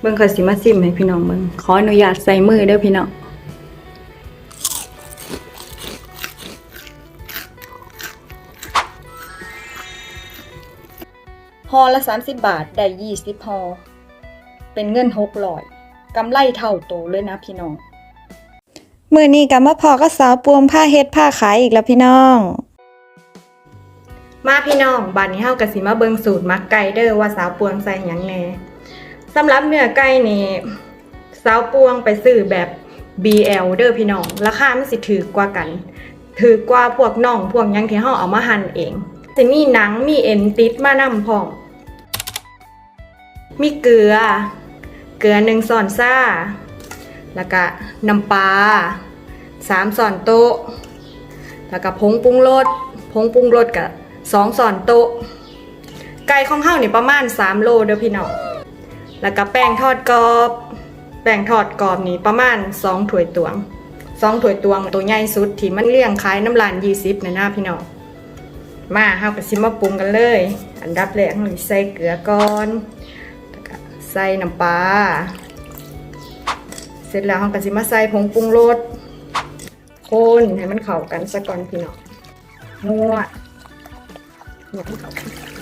เบิ่งเขาสิมาซิมให้พี่น้องเบิ่งขออนุญาตใส่มือเด้อพี่น้องฮอละ 30 บาท ได้ 20ฮอเป็นเงิน600กำไรเท่าโตเลยนะพี่น้อง มือนี้กับมาพอก็สาวปวงผ้าเฮ็ดผ้าขายอีกแล้วพี่น้อง มาพี่น้องบัดนี้เฮาก็สิมาเบิ่งสูตรมักไก่เด้อว่าสาวปวงใส่หยังแหน่ สำหรับเนื้อไก่นี่สาวปวงไปซื้อแบบ BL เด้อพี่น้อง ราคามันสิถือกว่ากัน ถือกว่าพวกน่องพวกยังที่เฮาเอามาหั่นเองสิมีหนังมีเอ็นติดมานำพร้อมมีเกลือ เกลือหนึ่งส่อนซ่า แล้วก็น้ำปลาสามส่อนโต๊ะ แล้วก็ผงปรุงรส ผงปรุงรสกับสองส่อนโต๊ะ ไก่ของเฮานี่ประมาณ3โลเด้อพี่น้อง แล้วก็แป้งทอดกรอบ แป้งทอดกรอบนี่ประมาณ2ถ้วยตวง2ถ้วยตวงตัวใหญ่สุดที่มันเลี้ยงขายน้ำลาน20นะนะพี่น้อง มาเฮาก็สิมาปรุงกันเลย อันดับแรกเฮาใส่เกลือก่อนใส่น้ำปลา เสร็จแล้วเฮาก็สิมาใส่ผงปรุงรสคนให้มันเข้ากันซะก่อนพี่น้องนวดนวดให้เข้ากัน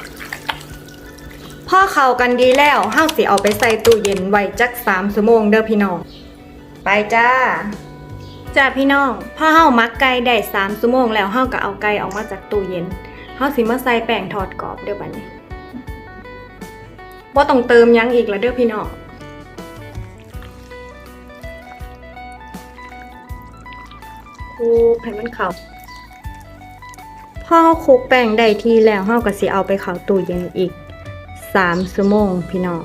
พ่อเข้ากันดีแล้วเฮาสิเอาไปใส่ตู้เย็นไว้จัก3ชั่วโมงเด้อพี่น้อง ไปจ้าจ้าพี่น้องพ่อเฮามักไก่ได้3ชั่วโมงแล้วเฮาก็เอาไก่ออกมาจากตู้เย็นเฮาสิมาใส่แป้งทอดกรอบเด้อบัดนี้บ่ต้องเติมยังอีกแล้วเด้อพี่น้องคลุกให้มันเข้าพ่อคุกแป้งได้ทีแล้วเฮาก็สิเอาไปเข้าตู้เย็นอีก 3ชั่วโมงพี่น้อง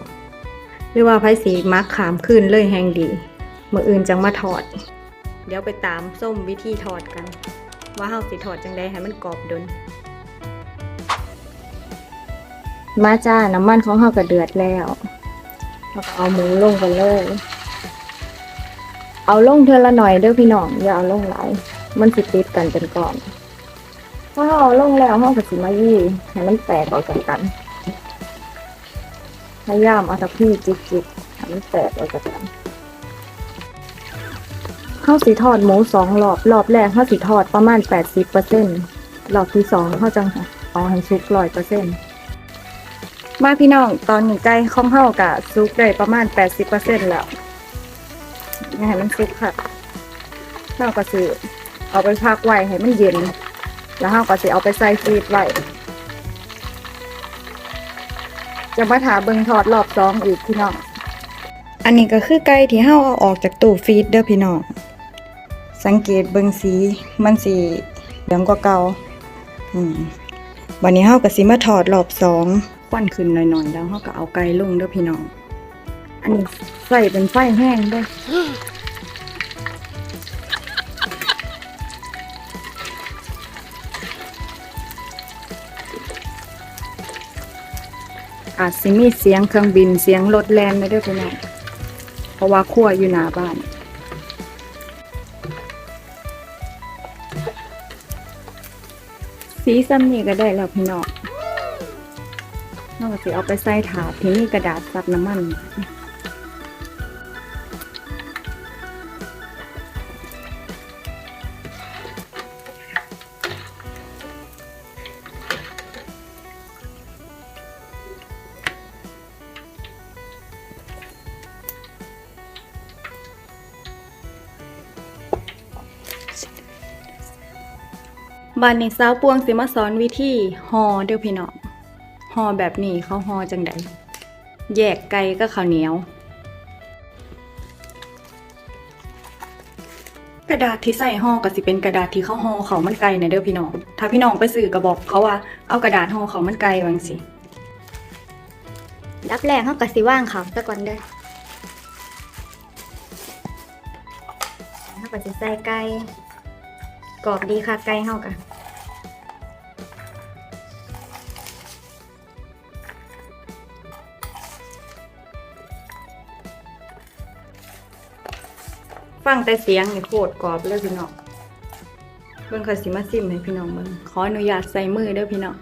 หรือว่าไผสิมักขามคืนเลยแฮงดีมื้ออื่นจังมาทอด เดี๋ยวไปตามส้มวิธีทอดกัน ว่าเฮาสิทอดจังไดให้มันกรอบดน มาจ้าน้ำมันของเฮาก็เดือดแล้วเราก็เอาหมูลงไปเลย เอาลงเทอละหน่อยเด้อพี่น้องอย่าเอาลงหลายมันสิติดกันเป็นก่อนพอเอาลงแล้วเฮาก็สิมายี่ให้มันแตกออกจากกัน พยายามเอาตะพี่จิกๆให้มันแตกออกจากกันเฮาสิทอดหมูสองรอบรอบแรกเฮาสิทอดประมาณ80%รอบที่สองเฮาจังเอาให้สุก100%มาพี่น้องตอนนี้ไก่ของเฮากะสุกได้ประมาณ80%แล้วอย่าให้มันสุกค่ะเราก็สิเอาไปพักไว้ให้มันเย็น แล้วเราก็สิเอาไปใส่ฟรีดไว้ จะมาถาเบิงทอดรอบสองอีกพี่น้อง อันนี้ก็คือไก่ที่เฮาเอาออกจากตู้ฟรีดเด้อพี่น้อง สังเกตเบิงสีมันสีเหลืองกว่าเก่าอืมวันนี้เฮาก็สิมาถอดรอบสองควันขึ้นหน่อยๆ แล้วเฮาก็เอาไก่ลงเด้อพี่น้อง อันนี้ใส่เป็นไฟแห้งด้ว อาจสิมีเสียงเครื่องบินเสียงรถแลนไม่ได้พี่น้องเพราะว่าขั้วอยู่หน้าบ้านสีซ้ำนี่ก็ได้แล้วพี่น้องนอกจากเอาไปใส่ถาดที่นี่กระดาษซับน้ำมัน บ้านนี้สาวปวงสิมาสอนวิธีห่อเด้อพี่น้องห่อแบบนี้เขาห่อจังไดแยกไก่ก็ข้าวเหนียว กระดาษที่ใส่ห่อก็สิเป็นกระดาษที่เขาห่อเขามันไก่นะเด้อพี่น้องถ้าพี่น้องไปซื้อก็บอกเขาว่าเอากระดาษห่อเขามันไก่วางสิดับแรกเขาก็สิว่างเขาซะก่อนเด้อเขาก็สิใส่ไก่กรอบดีค่ะไก่เฮากะ ฟังแต่เสียงนี่โคตรกรอบเลยพี่น้องเบิ่งเคยสิมาซิมให้พี่น้องเบิ่งขออนุญาตใส่มือเด้อพี่น้อง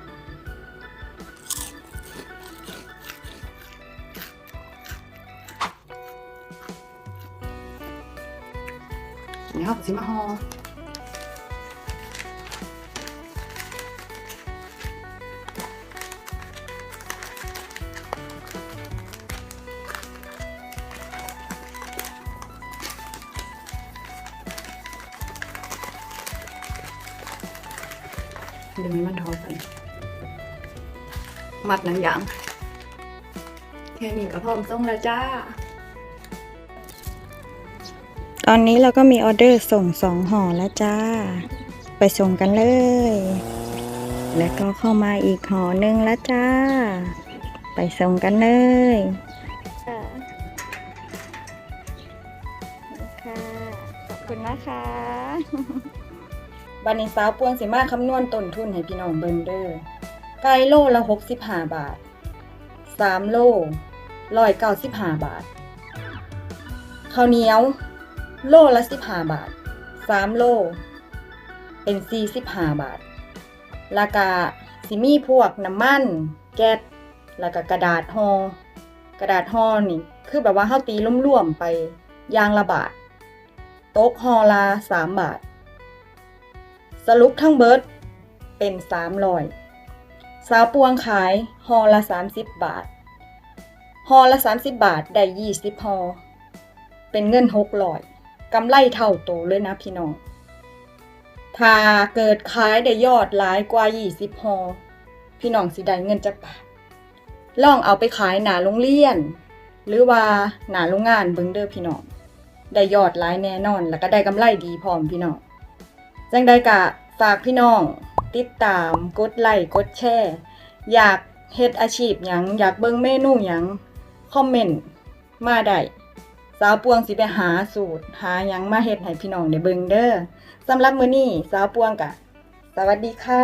เนี่เขาสิมาห่อ ดึงให้มันทอกัน มัดหนังยางแค่นี้ก็พร้อมส่งแล้วจ้า ตอนนี้เราก็มีออเดอร์ส่งสองห่อแล้วจ้า ไปส่งกันเลย แล้วก็เข้ามาอีกห่อหนึ่งแล้วจ้า ไปส่งกันเลยค่ะขอบคุณนะคะ บันนี้สาวปวงสิมาคำนวณต้นทุนให้พี่น้องเบิงเดอร์ไก่โลละหกสิบห้าบาทสามโลร้อยเก้าสิบห้าบาท ข้าวเหนียว โลละสิบห้าบาทสามโล เป็นสี่สิบห้าบาทแล้วก็สิมีพวกน้ำมัน แก๊สแล้วก็กระดาษห่อกระดาษห่อนี่ คือแบบว่าเฮาตีร่วมๆไปยางละบาท โต๊ะห่อละสามบาท สรุปทั้งเบิดเป็นสามร้อยสาวปวงขายห่อละสามสิบบาทห่อละสามสิบบาทได้ยี่สิบห่อเป็นเงินหกร้อยกำไรเท่าโตเลยนะพี่น้องถ้าเกิดขายได้ยอดหลายกว่า20ฮอพี่น้องสิได้เงินจากบาทลองเอาไปขายหนาโรงเรียน หรือว่าหนาโรงงานเบิงเด้อพี่น้องได้ยอดหลายแน่นอน แล้วก็ได้กำไรดีพร้อมพี่น้อง จังใดกะฝากพี่น้อง ติดตามกดไลค์กดแชร์อยากเฮ็ดอาชีพหยังอยากเบิ่งเมนูหยังคอมเมนต์มาได้สาวปวงสิไปหาสูตร หาหยังมาเฮ็ดให้พี่น้องได้เบิ่งเด้อสำหรับมื้อนี้สาวปวงกะ สวัสดีค่ะ